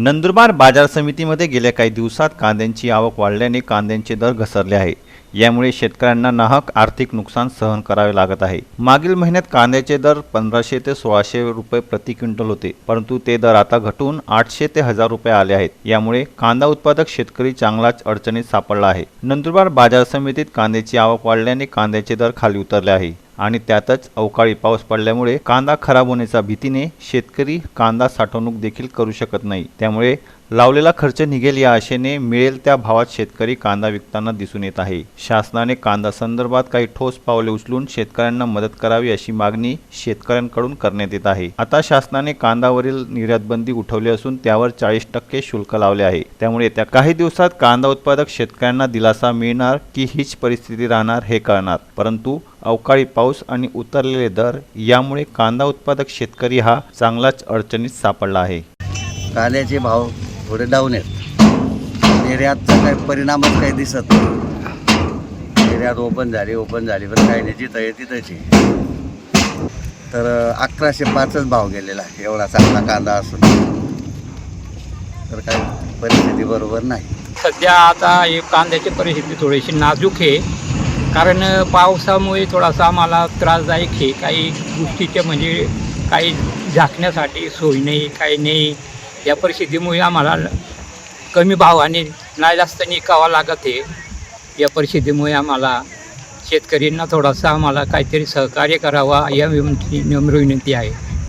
नंदुरबार बाजार समितीमध्ये गेल्या काही दिवसात कांद्यांची आवक वाढल्याने कांद्यांचे दर घसरले आहे. यामुळे शेतकऱ्यांना नाहक आर्थिक नुकसान सहन करावे लागत आहे. मागील महिन्यात कांद्याचे दर पंधराशे ते सोळाशे रुपये प्रति क्विंटल होते परंतु ते दर आता घटून आठशे ते हजार रुपये आले आहेत. यामुळे कांदा उत्पादक शेतकरी चांगलाच अडचणीत सापडला आहे. नंदुरबार बाजार समितीत कांद्याची आवक वाढल्याने कांद्याचे दर खाली उतरले आहे. आणि त्यातच अवकाळी पाऊस पडल्यामुळे कांदा खराब होण्याच्या भीतीने शेतकरी कांदा साठवणूक देखील करू शकत नाही. त्यामुळे लावलेला खर्च निघेल या आशेने मिळेल त्या भावात शेतकरी कांदा विकताना दिसून येत आहे. शासनाने कांदा संदर्भात काही ठोस पावले उचलून शेतकऱ्यांना मदत करावी अशी मागणी शेतकऱ्यांकडून करण्यात येत आहे. आता शासनाने कांदावरील निर्यात बंदी उठवली असून त्यावर चाळीस टक्के शुल्क लावले आहे. त्यामुळे येत्या काही दिवसात कांदा उत्पादक शेतकऱ्यांना दिलासा मिळणार की हीच परिस्थिती राहणार हे कळणार. परंतु अवकाळी पाऊस आणि उतरलेले दर यामुळे कांदा उत्पादक शेतकरी हा चांगलाच अडचणीत सापडला आहे. कांद्याचे भाव थोडे डाऊन आहेत. निर्यातचा काही परिणामच काही दिसत नाही. निर्यात ओपन झाली ओपन झाली पण काही नाही जिथं आहे तिथंच तर अकराशे पाचच भाव गेलेला आहे एवढा चांगला कांदा असून. तर काही परिस्थिती बरोबर नाही. सध्या आता हे कांद्याची परिस्थिती थोडीशी नाजूक आहे. कारण पावसामुळे थोडासा आम्हाला त्रासदायक आहे. काही गोष्टीचे म्हणजे काही झाकण्यासाठी सोय नाही काही नाही. या परिस्थितीमुळे आम्हाला कमी भावाने नाही जास्त निकावा लागत आहे. या परिस्थितीमुळे आम्हाला शेतकऱ्यांना थोडासा आम्हाला काहीतरी सहकार्य करावा या विनंती नम्र विनंती आहे.